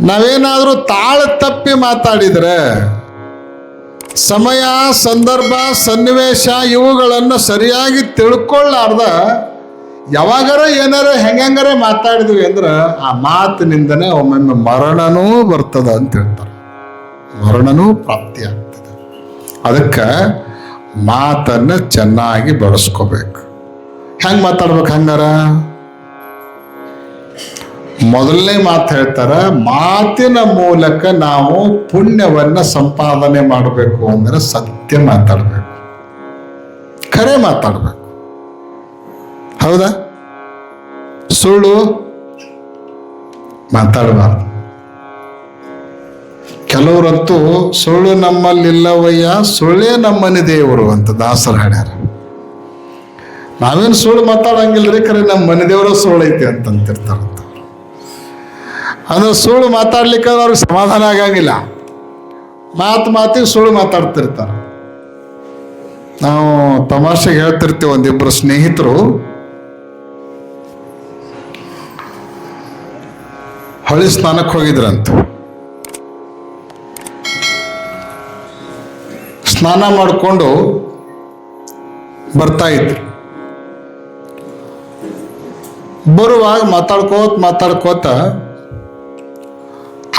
ನಾವೇನಾದರೂ ತಾಳ ತಪ್ಪಿ ಮಾತಾಡಿದರೆ ಸಮಯ, ಸಂದರ್ಭ, ಸನ್ನಿವೇಶ ಇವುಗಳನ್ನು ಸರಿಯಾಗಿ ತಿಳ್ಕೊಳ್ಳಾರ್ದ ಯಾವಾಗಾರ ಏನಾರ ಹೆಂಗಂಗಾರ ಮಾತಾಡಿದ್ವಿ ಅಂದ್ರೆ ಆ ಮಾತಿನಿಂದನೇ ಒಮ್ಮೊಮ್ಮೆ ಮರಣನೂ ಬರ್ತದ ಅಂತ ಹೇಳ್ತಾರೆ. ಮರಣನೂ ಪ್ರಾಪ್ತಿ ಆಗ್ತದೆ. ಅದಕ್ಕೆ ಮಾತನ್ನು ಚೆನ್ನಾಗಿ ಬಳಸ್ಕೋಬೇಕು. ಹೆಂಗೆ ಮಾತಾಡ್ಬೇಕು ಹಂಗಾರ? ಮೊದಲನೇ ಮಾತು ಹೇಳ್ತಾರ, ಮಾತಿನ ಮೂಲಕ ನಾವು ಪುಣ್ಯವನ್ನ ಸಂಪಾದನೆ ಮಾಡಬೇಕು ಅಂದ್ರೆ ಸತ್ಯ ಮಾತಾಡಬೇಕು. ಕರೆ ಮಾತಾಡಬೇಕು. ಹೌದಾ? ಸುಳ್ಳು ಮಾತಾಡಬಾರ್ದು. ಕೆಲವರಂತೂ ಸುಳ್ಳು ನಮ್ಮಲ್ಲಿಲ್ಲವಯ್ಯ, ಸುಳ್ಳೇ ನಮ್ಮನೆ ದೇವರು ಅಂತ ದಾಸರು ಹಾಡ್ಯಾರ ನಾವೇನು ಸುಳ್ಳು ಮಾತಾಡಂಗಿಲ್ಲ ರೀ ಕರೆ ನಮ್ಮ ಮನೆ ದೇವರ ಸುಳ್ಳೈತಿ ಅಂತಂತಿರ್ತಾರಂತ. ಅಂದ್ರೆ ಸುಳ್ಳು ಮಾತಾಡ್ಲಿಕ್ಕೆ ಅವ್ರಿಗೆ ಸಮಾಧಾನ ಆಗಂಗಿಲ್ಲ. ಮಾತು ಮಾತಿಗೆ ಸುಳ್ಳು ಮಾತಾಡ್ತಿರ್ತಾರೆ. ನಾವು ತಮಾಷೆಗೆ ಹೇಳ್ತಿರ್ತೀವಿ ಒಂದಿಬ್ಬರು ಸ್ನೇಹಿತರು. ಹೊಳಿ ಸ್ನಾನಕ್ಕೆ ಹೋಗಿದ್ರಂತ. ಸ್ನಾನ ಮಾಡಿಕೊಂಡು ಬರ್ತಾ ಇದ್ರು. ಬರುವಾಗ ಮಾತಾಡ್ಕೋತ ಮಾತಾಡ್ಕೋತ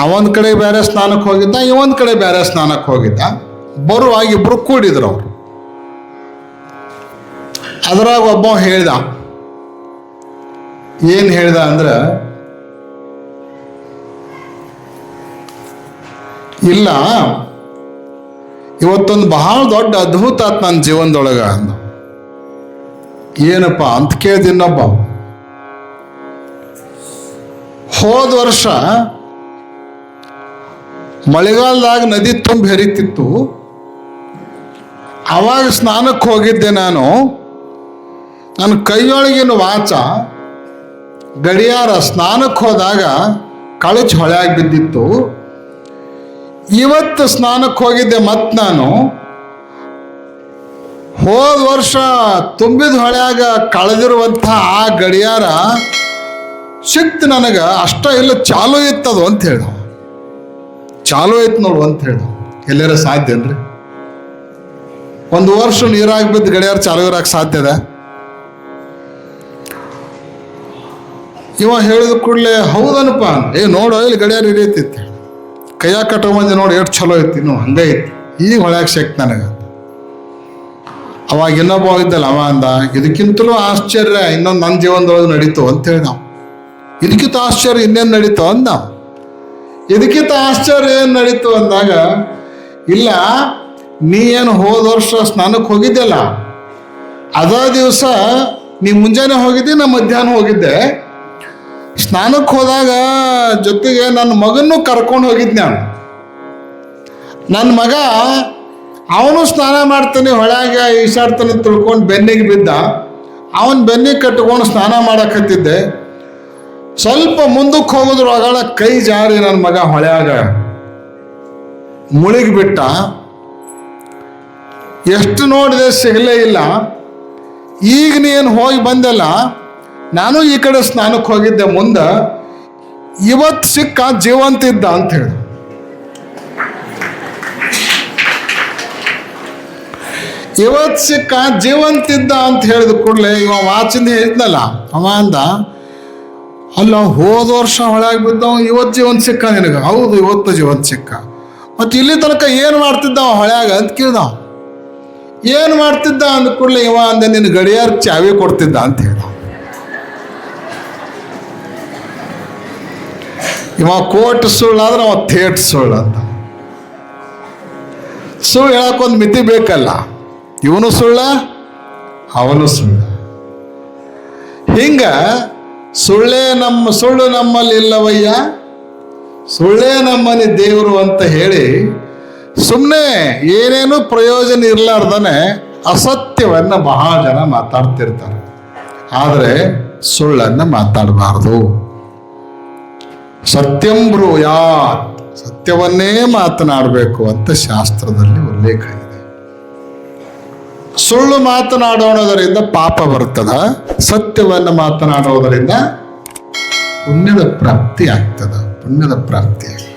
ಅವೊಂದ್ ಕಡೆ ಬೇರೆ ಸ್ನಾನಕ್ಕೆ ಹೋಗಿದ್ದ ಇವೊಂದು ಕಡೆ ಬೇರೆ ಸ್ನಾನಕ್ಕೆ ಹೋಗಿದ್ದ. ಬರುವಾಗ ಇಬ್ರು ಕೂಡಿದ್ರು ಅವ್ರು. ಅದ್ರಾಗ ಒಬ್ಬ ಹೇಳ್ದ, ಏನು ಹೇಳ್ದ ಅಂದ್ರೆ, ಇಲ್ಲ, ಇವತ್ತೊಂದು ಬಹಳ ದೊಡ್ಡ ಅದ್ಭುತ ಆತ್ ನನ್ನ ಜೀವನದೊಳಗ ಅಂದ. ಏನಪ್ಪ ಅಂತ ಕೇಳ್ದಿನ್ನೊಬ್ಬ ಹೋದ ವರ್ಷ ಮಳೆಗಾಲದಾಗ ನದಿ ತುಂಬಿ ಹರಿತಿತ್ತು. ಅವಾಗ ಸ್ನಾನಕ್ಕೆ ಹೋಗಿದ್ದೆ ನಾನು. ನನ್ನ ಕೈಯೊಳಗಿನ ವಾಚ ಗಡಿಯಾರ ಸ್ನಾನಕ್ಕೆ ಹೋದಾಗ ಕಳಚಿ ಹೊಳೆಯಾಗಿ ಬಿದ್ದಿತ್ತು. ಇವತ್ತು ಸ್ನಾನಕ್ಕೆ ಹೋಗಿದ್ದೆ ಮತ್ತೆ ನಾನು. ಹೋದ ವರ್ಷ ತುಂಬಿದ ಹೊಳೆಯಾಗ ಕಳೆದಿರುವಂಥ ಆ ಗಡಿಯಾರ ಸಿಕ್ತು ನನಗೆ. ಅಷ್ಟ ಇಲ್ಲ, ಚಾಲು ಇತ್ತದು ಅಂತ ಹೇಳ. ಚಾಲು ಐತ್ ನೋಡು ಅಂತ ಹೇಳಿ. ಎಲ್ಲಾರ ಸಾಧ್ಯ ಏನ್ರಿ? ಒಂದು ವರ್ಷ ನೀರಾಗಿ ಬಿದ್ದು ಗಡಿಯಾರ ಚಾಲು ಇರಾಕ್ ಸಾಧ್ಯ ಅದ? ಇವ ಹೇಳಿದ ಕೂಡಲೇ, ಹೌದನಪ್ಪ. ಏ, ನೋಡು, ಇಲ್ಲಿ ಗಡಿಯಾರ ಹಿಡಿಯತ್ತಿತ್ತು ಕೈಯಾಗ ಕಟ್ಕೊಂಬಂದು ನೋಡಿ ಎಷ್ಟು ಚಲೋ ಐತಿ ಇನ್ನು ಹಂಗೆ ಐತಿ ಈಗ ಹೊಳ್ಯಾಕ ಶಕ್ತಿ ನನಗೆ. ಅವಾಗ ಇನ್ನೊಬ್ಬ ಇದ್ದಲ್ಲ ಅವ ಅಂದ, ಇದಕ್ಕಿಂತಲೂ ಆಶ್ಚರ್ಯ, ಇನ್ನೊಂದು ನನ್ನ ಜೀವನದೊಳಗೆ ನಡೀತು, ಅಂತ ಹೇಳಿ ನಾವು ಇದಕ್ಕಿಂತ ಆಶ್ಚರ್ಯ ಇನ್ನೇನು ನಡೀತು? ಅಂದ ಇದಕ್ಕಿಂತ ಆಶ್ಚರ್ಯ ಏನು ನಡೀತು ಅಂದಾಗ, ಇಲ್ಲ, ನೀ ಏನು ಹೋದ ವರ್ಷ ಸ್ನಾನಕ್ಕೆ ಹೋಗಿದ್ದೆಲ್ಲ ಅದ ದಿವಸ ನೀ ಮುಂಜಾನೆ ಹೋಗಿದ್ದೆ, ನಾ ಮಧ್ಯಾಹ್ನ ಹೋಗಿದ್ದೆ. ಸ್ನಾನಕ್ಕೆ ಹೋದಾಗ ಜೊತೆಗೆ ನನ್ನ ಮಗನ್ನು ಕರ್ಕೊಂಡು ಹೋಗಿದ್ದೆ ನಾನು ನನ್ನ ಮಗ, ಅವನು ಸ್ನಾನ ಮಾಡ್ತಾನೆ, ಹೊಳ್ಯಾಗ ಈಸಾಡ್ತಾನೆ ತಿಳ್ಕೊಂಡು ಬೆನ್ನಿಗೆ ಬಿದ್ದ. ಅವನು ಬೆನ್ನಿಗೆ ಕಟ್ಕೊಂಡು ಸ್ನಾನ ಮಾಡಕತ್ತಿದ್ದೆ ಸ್ವಲ್ಪ ಮುಂದಕ್ಕೆ ಹೋಗೋದ್ರೊಳಗಳ ಕೈ ಜಾರಿ ನನ್ನ ಮಗ ಹೊಳ್ಯಾಗ ಮುಳುಗಿ ಬಿಟ್ಟ ಎಷ್ಟು ನೋಡಿದೆ ಸಿಗಲೇ ಇಲ್ಲ. ಈಗ ನೀನು ಹೋಗಿ ಬಂದಲ್ಲ, ನಾನು ಈ ಕಡೆ ಸ್ನಾನಕ್ಕೆ ಹೋಗಿದ್ದೆ ಮುಂದೆ, ಇವತ್ತು ಸಿಕ್ಕ ಜೀವಂತ ಇದ್ದ ಅಂತ ಹೇಳಿ. ಇವತ್ತು ಸಿಕ್ಕ ಜೀವಂತ ಇದ್ದ ಅಂತ ಹೇಳಿದ ಕೂಡಲೇ ಇವ ವಾಚಿಂದ ಹೇಳಿದ್ನಲ್ಲ ಅವ ಅಂದ ಅಲ್ಲ ಹೋದ ವರ್ಷ ಮಳೆ ಬಿದ್ದವ, ಇವತ್ತು ಜೀವನ ಸಿಕ್ಕ ನಿನಗೆ? ಹೌದು, ಇವತ್ತು ಜೀವನ ಸಿಕ್ಕ. ಮತ್ತು ಇಲ್ಲಿ ತನಕ ಏನು ಮಾಡ್ತಿದ್ದ ಅವ ಹೊಳ್ಯಾಗ ಅಂತ ಕೇಳ್ದ ಏನು ಮಾಡ್ತಿದ್ದ ಅಂದ ಕೂಡಲೇ ಇವ ಅಂದ ನಿನ್ನ ಗಡಿಯಾರ ಚಾವಿ ಕೊಡ್ತಿದ್ದ ಅಂತ ಹೇಳ್ದ. ಇವ ಕೋಟ್ ಸುಳ್ಳಾದ್ರೆ ಅವ ಥೇಟ್ ಸುಳ್ಳು ಅಂತ. ಸುಳ್ಳು ಹೇಳಕ್ಕೊಂದು ಮಿತಿ ಬೇಕಲ್ಲ. ಇವನು ಸುಳ್ಳ, ಅವನು ಸುಳ್ಳ. ಹಿಂಗ ಸುಳ್ಳೇ ನಮ್ಮ ಸುಳ್ಳು ನಮ್ಮಲ್ಲಿ ಇಲ್ಲವಯ್ಯ? ಸುಳ್ಳೇ ನಮ್ಮನೆ ದೇವರು ಅಂತ ಹೇಳಿ ಸುಮ್ಮನೆ ಏನೇನು ಪ್ರಯೋಜನ ಇರಲಾರ್ದನೆ ಅಸತ್ಯವನ್ನು ಬಹಳ ಜನ ಮಾತಾಡ್ತಿರ್ತಾರೆ. ಆದರೆ ಸುಳ್ಳನ್ನು ಮಾತಾಡಬಾರದು. ಸತ್ಯಂ ಬ್ರೂಯಾತ್. ಸತ್ಯವನ್ನೇ ಮಾತನಾಡಬೇಕು ಅಂತ ಶಾಸ್ತ್ರದಲ್ಲಿ ಉಲ್ಲೇಖ ಇದೆ. ಸುಳ್ಳು ಮಾತನಾಡೋಣದರಿಂದ ಪಾಪ ಬರ್ತದ ಸತ್ಯವನ್ನು ಮಾತನಾಡೋದರಿಂದ ಪುಣ್ಯದ ಪ್ರಾಪ್ತಿ ಆಗ್ತದ ಪುಣ್ಯದ ಪ್ರಾಪ್ತಿ ಆಗ್ತದ.